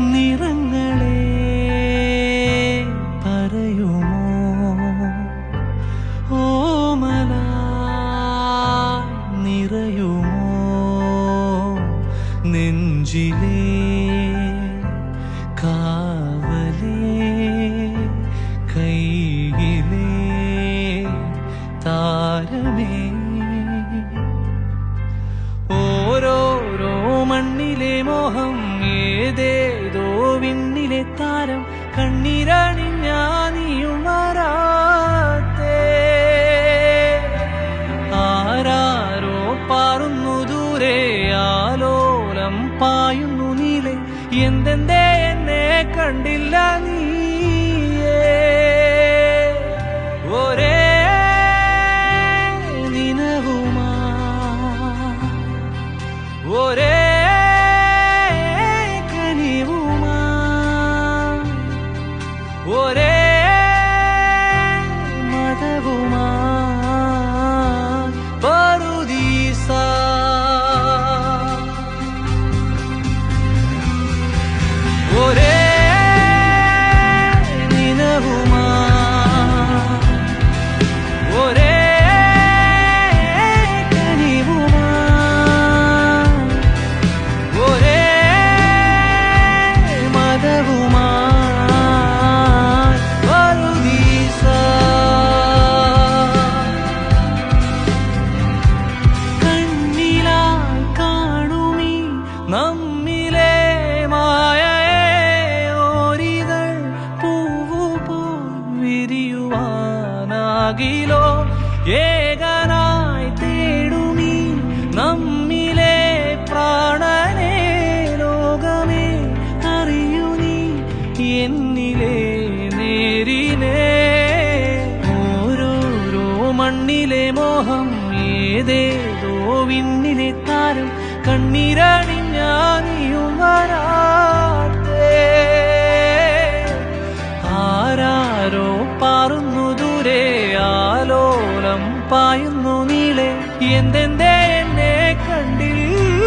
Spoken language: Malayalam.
നിറങ്ങളെ പറയുമോ? ഓമല നിറയുമോ? കാവലേ താരമേ. ഓരോരോ മണ്ണിലെ മോഹം ഏതേതോ വിണ്ണിലെ താരം കണ്ണിരണിഞ്ഞാനിയും വരാത്തേ ആരാരോ പാറുന്നു ദൂരെ ആലോലം പായുന്നു നീലെ. എന്തെന്തേ എന്നെ കണ്ടില്ല നീയേ വിരിയുവാനാകിലോ ഏകനായി തേടുമീ നമ്മിലെ പ്രാണനെ ലോകമേ അറിയൂ നീ. എന്നിലെ നേരിനെ ഓരോരോ മണ്ണിലെ മോഹം ഏതേതോ വിണ്ണിലെ താരം കണ്ണീരണിഞ്ഞാനിയും വരാത്തേ ആരാരോ പാറുന്നു പായുന്നു നീളെ എന്തെന്തേ എന്നെ കണ്ടില്ല